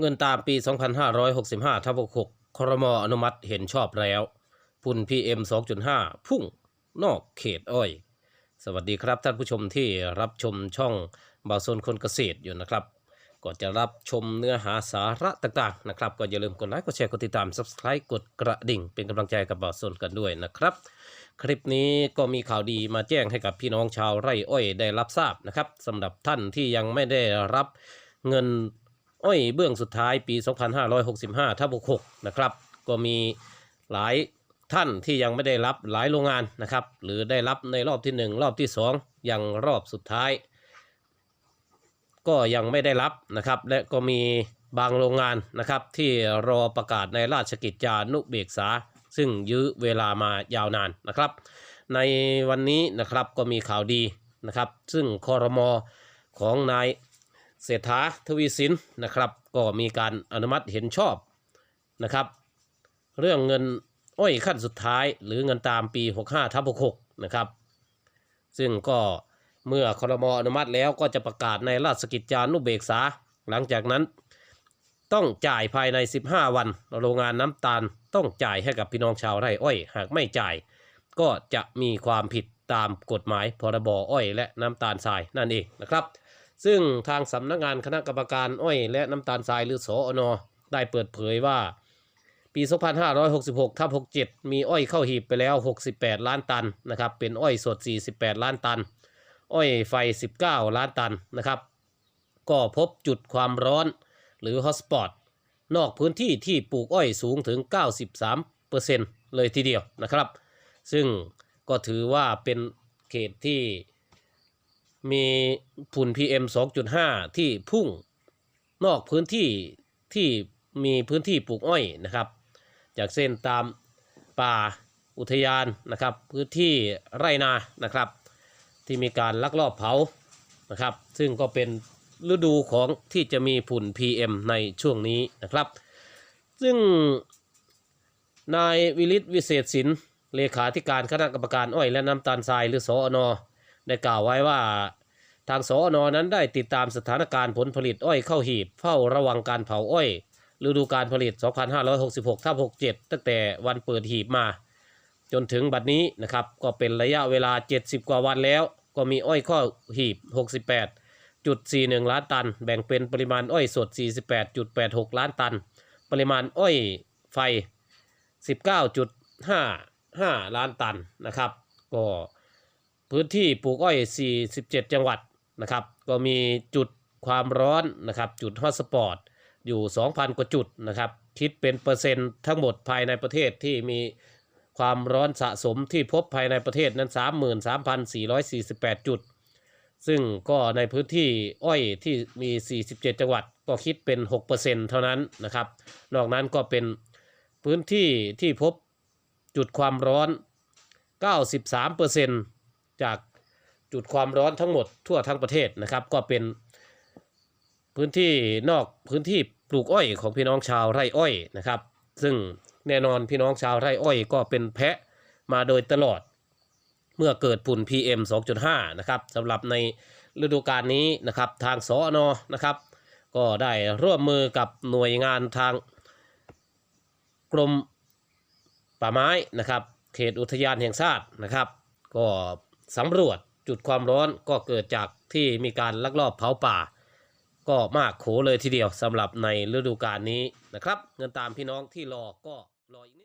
เงินตามปี 2565ทับ6ครมอนุมัติเห็นชอบแล้วฝุ่น PM 2.5 พุ่งนอกเขตอ้อย สวัสดีครับท่านผู้ชมที่รับชมช่องบาวโซนคนเกษตรอยู่นะครับ ก่อนจะรับชมเนื้อหาสาระต่างๆนะครับ ก็อย่าลืมกดไลค์ กดแชร์ กดติดตาม Subscribe กดกระดิ่ง เป็นกำลังใจกับบาวโซนกันด้วยนะครับ คลิปนี้ก็มีข่าวดีมาแจ้งให้กับพี่น้องชาวไร่อ้อยได้รับทราบนะครับสำหรับท่านที่ยังไม่ได้รับเงิน อ้อยเบื้องสุดท้ายปี 2565ทับ6นะครับ ก็มีหลายท่านที่ยังไม่ได้รับหลายโรงงานนะครับ หรือได้รับในรอบที่ 1 รอบที่ 2 ยังรอบสุดท้าย ก็ยังไม่ได้รับนะครับ และก็มีบางโรงงานนะครับ ที่รอประกาศในราชกิจจานุเบกษา ซึ่งยื้อเวลามายาวนานนะครับ ในวันนี้นะครับก็มีข่าวดีนะครับ ซึ่งคอรมอของนาย เศรษฐาทวีสินนะครับ ก็มีการอนุมัติเห็นชอบนะครับ เรื่องเงินอ้อยขั้นสุดท้าย หรือเงินตามปี 65ทับ66 นะครับ ซึ่งก็เมื่อคอรมออนุมัติแล้วก็จะประกาศในราชกิจจานุเบกษา หลังจากนั้นต้องจ่ายภายใน 15 วัน โรงงานน้ำตาลต้องจ่ายให้กับพี่น้องชาวไร่อ้อย หากไม่จ่าย ก็จะมีความผิดตามกฎหมายพรบอ้อย และน้ำตาลทรายนั่นเองนะครับ ซึ่งทางสำนักงานคณะกรรมการอ้อยและน้ำตาลทรายหรือสออนได้เปิดเผยว่า ปี 2566ทับ67 มีอ้อยเข้าหีบไปแล้ว 68 ล้านตันนะครับ เป็นอ้อยสด 48 ล้านตัน อ้อยไฟ 19 ล้านตันนะครับ ก็พบจุดความร้อนหรือฮอสปอตนอกพื้นที่ที่ปลูกอ้อยสูงถึง 93%เลยทีเดียวนะครับ ซึ่งก็ถือว่าเป็นเขตที่ มีฝุ่น PM 2.5 ที่พุ่งนอกพื้นที่ที่มีพื้นที่ปลูกอ้อยนะครับ จากเส้นตามป่าอุทยานนะครับ พื้นที่ไร่นานะครับ ที่มีการลักลอบเผานะครับ ซึ่งก็เป็นฤดูของที่จะมีฝุ่น PM ในช่วงนี้นะครับ ซึ่งนายวิริศวิเศษสินเลขาธิการคณะกรรมการอ้อยและน้ำตาลทรายหรือสอนอ ได้กล่าวไว้ว่า ทางสอนอนั้นได้ติดตามสถานการณ์ผลผลิตอ้อยเข้าหีบ เฝ้าระวังการเผาอ้อยฤดูการผลิต 2566ทับ67 ตั้งแต่วันเปิดหีบมา จนถึงบัดนี้นะครับ ก็เป็นระยะเวลา 70 กว่าวันแล้ว ก็มีอ้อยเข้าหีบ 68.41 ล้านตัน แบ่งเป็นปริมาณอ้อยสด 48.86 ล้านตัน ปริมาณอ้อยไฟ 19.55 ล้านตันนะครับ ก็ พื้นที่ปลูกอ้อย 47 จังหวัดนะครับ ก็มีจุดความร้อนนะครับ จุดฮอตสปอตอยู่ 2,000 กว่าจุดนะครับ คิดเป็นเปอร์เซ็นต์ทั้งหมดภายในประเทศที่มีความร้อนสะสมที่พบภายในประเทศนั้น 33,448 จุด ซึ่งก็ในพื้นที่อ้อยที่มี 47 จังหวัด ก็คิดเป็น 6%เท่านั้นนะครับ นอกนั้นก็เป็นพื้นที่ที่พบจุดความร้อน 93% จากจุดความร้อนทั้งหมดทั่วทั้งประเทศนะครับ ก็เป็นพื้นที่นอกพื้นที่ปลูกอ้อยของพี่น้องชาวไร่อ้อยนะครับ ซึ่งแน่นอนพี่น้องชาวไร่อ้อยก็เป็นแพะมาโดยตลอดเมื่อเกิดฝุ่น PM 2.5 นะครับสำหรับในฤดูกาลนี้นะครับ ทางสอนอนะครับ ก็ได้ร่วมมือกับหน่วยงานทางกรมป่าไม้นะครับ เขตอุทยานแห่งชาตินะครับ ก็ สำรวจจุดความร้อนก็เกิดจากที่มีการลักลอบเผาป่า ก็มากโขเลยทีเดียวสำหรับในฤดูกาลนี้นะครับ เงินตามพี่น้องที่รอก็รออีกนิด